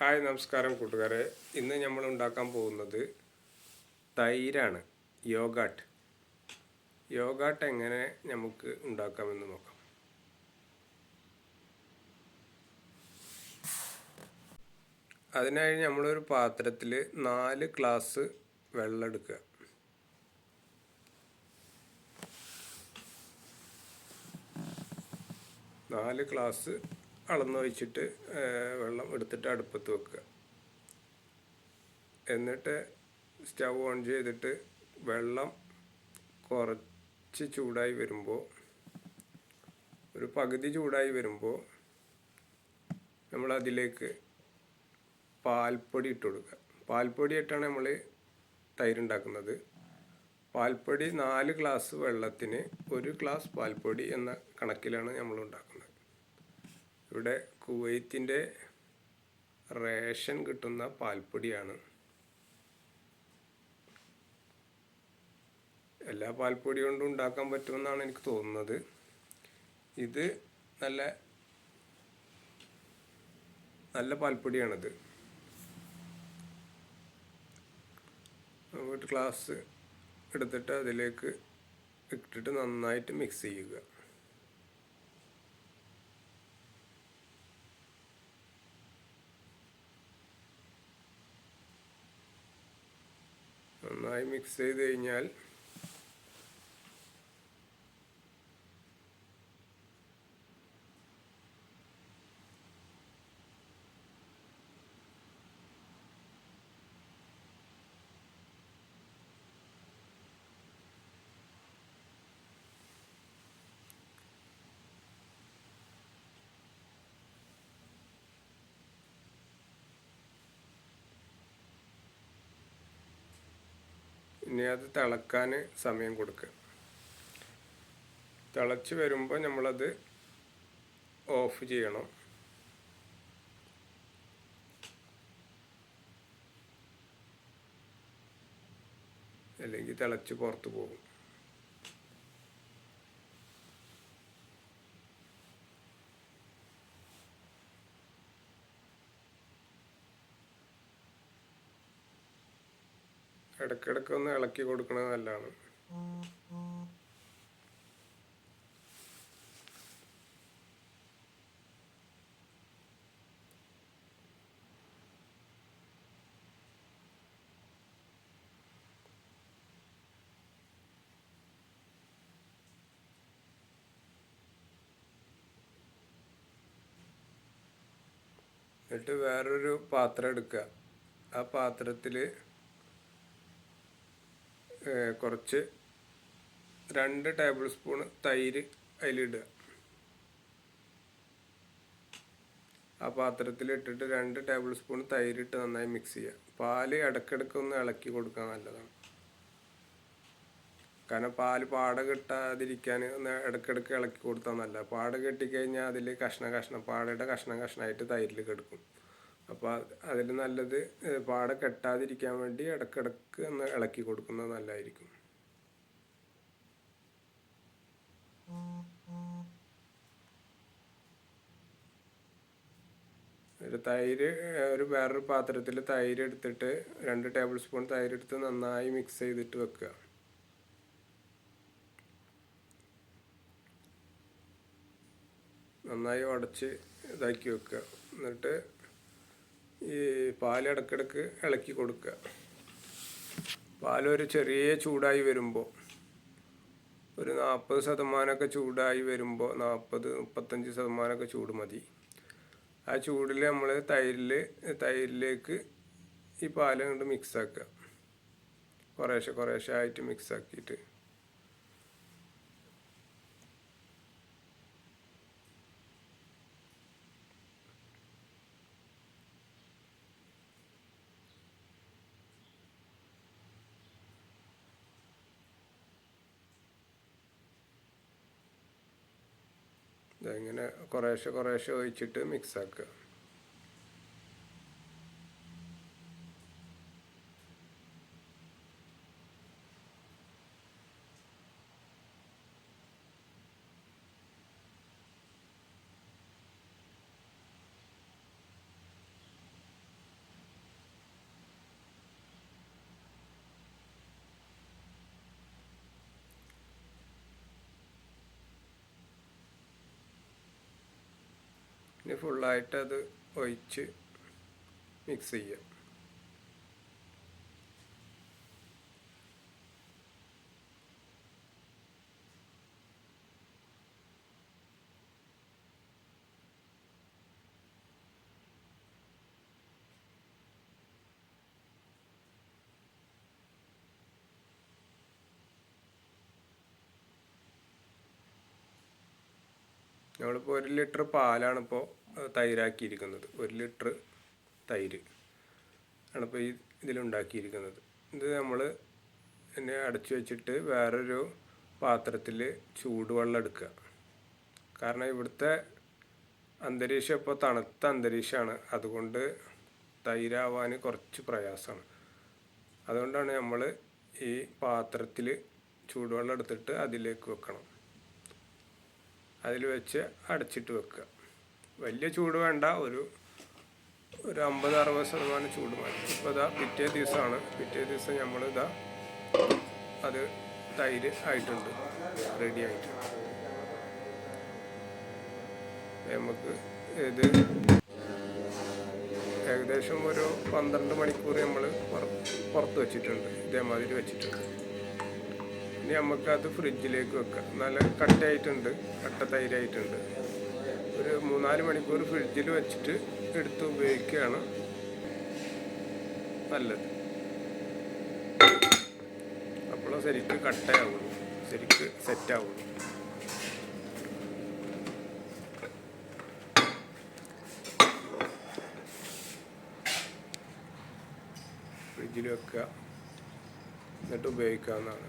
Hi നമസ്കാരം കൂട്ടുകാരെ. ഇന്ന് നമ്മൾ ഉണ്ടാക്കാൻ പോകുന്നത് തൈരാണ് യോഗാട്ട്. യോഗാട്ട് എങ്ങനെ നമുക്ക് ഉണ്ടാക്കാമെന്ന് നോക്കാം. അതിനായി നമ്മളൊരു പാത്രത്തിൽ നാല് ഗ്ലാസ് വെള്ളം എടുക്കുക. നാല് ഗ്ലാസ് അളന്നൊഴിച്ചിട്ട് വെള്ളം എടുത്തിട്ട് അടുപ്പത്ത് വെക്കുക. എന്നിട്ട് സ്റ്റൗ ഓൺ ചെയ്തിട്ട് വെള്ളം കുറച്ച് ചൂടായി വരുമ്പോൾ ഒരു പകുതി ചൂടായി വരുമ്പോൾ നമ്മൾ അതിലേക്ക് പാൽപ്പൊടി ഇട്ട് കൊടുക്കുക. പാൽപ്പൊടി ഇട്ടാണ് നമ്മൾ തൈരുണ്ടാക്കുന്നത്. പാൽപ്പൊടി നാല് ഗ്ലാസ് വെള്ളത്തിന് ഒരു ഗ്ലാസ് പാൽപ്പൊടി എന്ന കണക്കിലാണ് നമ്മൾ ഉണ്ടാക്കുന്നത് ഇവിടെ കുവൈത്തിന്റെ റേഷൻ കിട്ടുന്ന പാൽപ്പൊടിയാണ്. എല്ലാ പാൽപ്പൊടി കൊണ്ടും ഉണ്ടാക്കാൻ പറ്റുമെന്നാണ് എനിക്ക് തോന്നുന്നത്. ഇത് നല്ല നല്ല പാൽപ്പൊടിയാണിത്. ഒരു ഗ്ലാസ് എടുത്തിട്ട് അതിലേക്ക് ഇട്ടിട്ട് നന്നായിട്ട് മിക്സ് ചെയ്യുക. നന്നായി മിക്സ് ചെയ്ത് കഴിഞ്ഞാൽ ഇനി അത് തിളക്കാൻ സമയം കൊടുക്കുക. തിളച്ച് വരുമ്പോൾ നമ്മളത് ഓഫ് ചെയ്യണം. അല്ലെങ്കിൽ തിളച്ച് പുറത്ത് പോകും. ഇടയ്ക്കിടയ്ക്ക് ഒന്ന് ഇളക്കി കൊടുക്കുന്നത് നല്ലതാണ്. എന്നിട്ട് വേറൊരു പാത്രം എടുക്കുക. ആ പാത്രത്തിൽ കുറച്ച് രണ്ട് ടേബിൾ സ്പൂൺ തൈര് അതിലിടുക. ആ പാത്രത്തിൽ ഇട്ടിട്ട് രണ്ട് ടേബിൾ സ്പൂൺ തൈരിട്ട് നന്നായി മിക്സ് ചെയ്യുക. പാൽ ഇടയ്ക്കിടയ്ക്ക് ഒന്ന് ഇളക്കി കൊടുക്കാൻ നല്ലതാണ്. കാരണം പാൽ പാട കിട്ടാതിരിക്കാൻ ഒന്ന് ഇടയ്ക്കിടയ്ക്ക് ഇളക്കി കൊടുത്താൽ നല്ല പാട കെട്ടിക്കഴിഞ്ഞാൽ അതിൽ കഷ്ണ കഷ്ണം പാടയുടെ കഷ്ണം കഷ്ണമായിട്ട് തൈരിൽ കിടക്കും. അപ്പോൾ അതിൽ നല്ലത് പാടെ കെട്ടാതിരിക്കാൻ വേണ്ടി ഇടക്കിടക്ക് ഒന്ന് ഇളക്കി കൊടുക്കുന്നത് നല്ലതായിരിക്കും ഒരു തൈര് ഒരു വേറൊരു പാത്രത്തിൽ തൈര് എടുത്തിട്ട് രണ്ട് ടേബിൾ സ്പൂൺ തൈര് എടുത്ത് നന്നായി മിക്സ് ചെയ്തിട്ട് വെക്കുക. നന്നായി ഉടച്ച് ഇതാക്കി വെക്കുക. എന്നിട്ട് ഈ പാൽ ഇടക്കിടക്ക് ഇളക്കി കൊടുക്കുക. പാലൊരു ചെറിയ ചൂടായി വരുമ്പോൾ ഒരു നാൽപ്പത് ശതമാനമൊക്കെ ചൂടായി വരുമ്പോൾ നാൽപ്പത് മുപ്പത്തഞ്ച് ശതമാനമൊക്കെ ചൂട് മതി. ആ ചൂടിൽ നമ്മൾ തൈരിൽ തൈരിലേക്ക് ഈ പാൽ കൊണ്ട് മിക്സ് ആക്കുക. കുറേശ്ശെ കുറേശ്ശെ ആയിട്ട് മിക്സ് ഇങ്ങനെ കുറേശ്ശെ കുറേശ്ശെ ഒഴിച്ചിട്ട് മിക്സ് ഫുള്ളായിട്ട് അത് ഒഴിച്ച് മിക്സ് ചെയ്യാം നമ്മളിപ്പോൾ ഒരു ലിറ്റർ പാലാണ് ഇപ്പോൾ തൈരാക്കിയിരിക്കുന്നത്. ഒരു ലിറ്റർ തൈര് ആണിപ്പോൾ ഈ ഇതിലുണ്ടാക്കിയിരിക്കുന്നത്. ഇത് നമ്മൾ പിന്നെ അടച്ചു വെച്ചിട്ട് വേറൊരു പാത്രത്തിൽ ചൂടുവെള്ളം എടുക്കുക കാരണം ഇവിടുത്തെ അന്തരീക്ഷം ഇപ്പോൾ തണുത്ത അന്തരീക്ഷമാണ് അതുകൊണ്ട് തൈരാവാൻ കുറച്ച് പ്രയാസമാണ് അതുകൊണ്ടാണ് നമ്മൾ ഈ പാത്രത്തിൽ ചൂടുവെള്ളം എടുത്തിട്ട് അതിലേക്ക് വെക്കണം. അതിൽ വെച്ച് അടച്ചിട്ട് വെക്കുക വലിയ ചൂട് വേണ്ട. ഒരു ഒരു അമ്പത് അറുപത് ശതമാനം ചൂട് മതി. ഇപ്പോൾ ഇതാ പിറ്റേ ദിവസമാണ്. പിറ്റേ ദിവസം നമ്മൾ ഇതാ അത് തൈര് ആയിട്ടുണ്ട്. റെഡി ആയിട്ടുണ്ട് നമുക്ക് ഇത് ഏകദേശം ഒരു പന്ത്രണ്ട് മണിക്കൂർ നമ്മൾ പുറത്ത് വെച്ചിട്ടുണ്ട്. ഇതേമാതിരി വെച്ചിട്ടുണ്ട്. ഇനി നമുക്കത് ഫ്രിഡ്ജിലേക്ക് വെക്കാം. നല്ല കട്ടയായിട്ടുണ്ട്. കട്ട തൈരായിട്ടുണ്ട്. ഒരു മൂന്നാൽ മണിക്കൂർ ഫ്രിഡ്ജിൽ വെച്ചിട്ട് എടുത്ത് ഉപയോഗിക്കുകയാണ് നല്ലത്. അപ്പോൾ ശരിക്ക് കട്ടയാവുള്ളൂ ശരിക്ക് സെറ്റാവുള്ളൂ. ഫ്രിഡ്ജിൽ വെക്കുക. എന്നിട്ട് ഉപയോഗിക്കാവുന്നതാണ്.